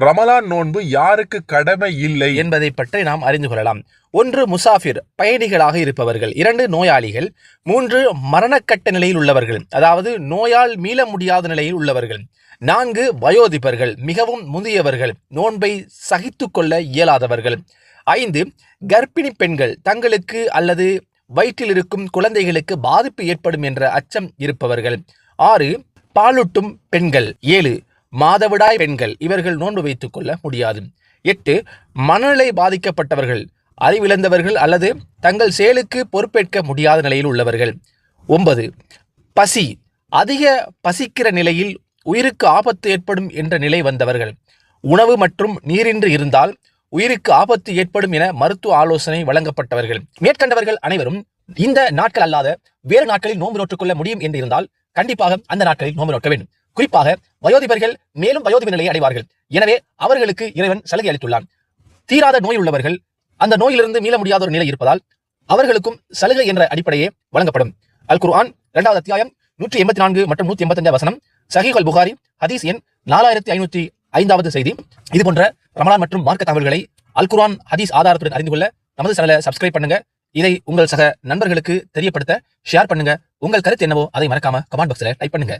ரமலான் நோன்பு யாருக்கு கடமை இல்லை? என்பதை பற்றி நாம் அறிந்து கொள்ளலாம். ஒன்று முசாஃபிர் பயணிகளாக இருப்பவர்கள். இரண்டு நோயாளிகள். மூன்று மரணக்கட்ட நிலையில் உள்ளவர்கள். அதாவது நோயால் மீள முடியாத நிலையில் உள்ளவர்கள். நான்கு வயோதிபர்கள். மிகவும் முதியவர்கள். நோன்பை சகித்து கொள்ள இயலாதவர்கள். ஐந்து கர்ப்பிணி பெண்கள். தங்களுக்கு அல்லது வயிற்றில் இருக்கும் குழந்தைகளுக்கு பாதிப்பு ஏற்படும் என்ற அச்சம் இருப்பவர்கள். ஆறு பாலூட்டும் பெண்கள். ஏழு மாதவிடாய் பெண்கள் இவர்கள் நோன்பு வைத்துக் கொள்ள முடியாது. எட்டு மனநிலை பாதிக்கப்பட்டவர்கள் அறிவிழந்தவர்கள் அல்லது தங்கள் செயலுக்கு பொறுப்பேற்க முடியாத நிலையில் உள்ளவர்கள். ஒன்பது பசி அதிக பசிக்கிற நிலையில் உயிருக்கு ஆபத்து ஏற்படும் என்ற நிலை வந்தவர்கள். உணவு மற்றும் நீரின்றி இருந்தால் உயிருக்கு ஆபத்து ஏற்படும் என மருத்துவ ஆலோசனை வழங்கப்பட்டவர்கள். மேற்கண்டவர்கள் அனைவரும் இந்த நாட்கள் அல்லாத வேறு நாட்களில் நோன்பு நோற்றுக்கொள்ள முடியும் என்று இருந்தால் கண்டிப்பாக அந்த நாட்களில் நோன்பு நோக்க வேண்டும். குறிப்பாக வயோதிபர்கள் மேலும் வயோதிப நிலையை அடைவார்கள். எனவே அவர்களுக்கு இறைவன் சலுகை அளித்துள்ளான். தீராத நோய் உள்ளவர்கள் அந்த நோயிலிருந்து மீள முடியாத ஒரு நிலை இருப்பதால் அவர்களுக்கும் சலுகை என்ற அடிப்படையே வழங்கப்படும். அல் குர்ஆன் இரண்டாவது அத்தியாயம் நூற்றி எண்பத்தி நான்கு மற்றும் நூற்றி எண்பத்தஞ்சு வசனம். சஹீஹ் அல் புகாரி ஹதீஸ் எண் நாலாயிரத்தி ஐநூற்றி ஐந்தாவது செய்தி. இது போன்ற ரமலான் மற்றும் மார்க்க தகவல்களை அல் குர்ஆன் ஹதீஸ் ஆதாரத்துடன் அறிந்து கொள்ள நமது சேனலை சப்ஸ்கிரைப் பண்ணுங்க. இதை உங்கள் சக நண்பர்களுக்கு தெரியப்படுத்த ஷேர் பண்ணுங்க. உங்கள் கருத்து என்னவோ அதை மறக்காம கமெண்ட் பாக்ஸ்ல டைப் பண்ணுங்க.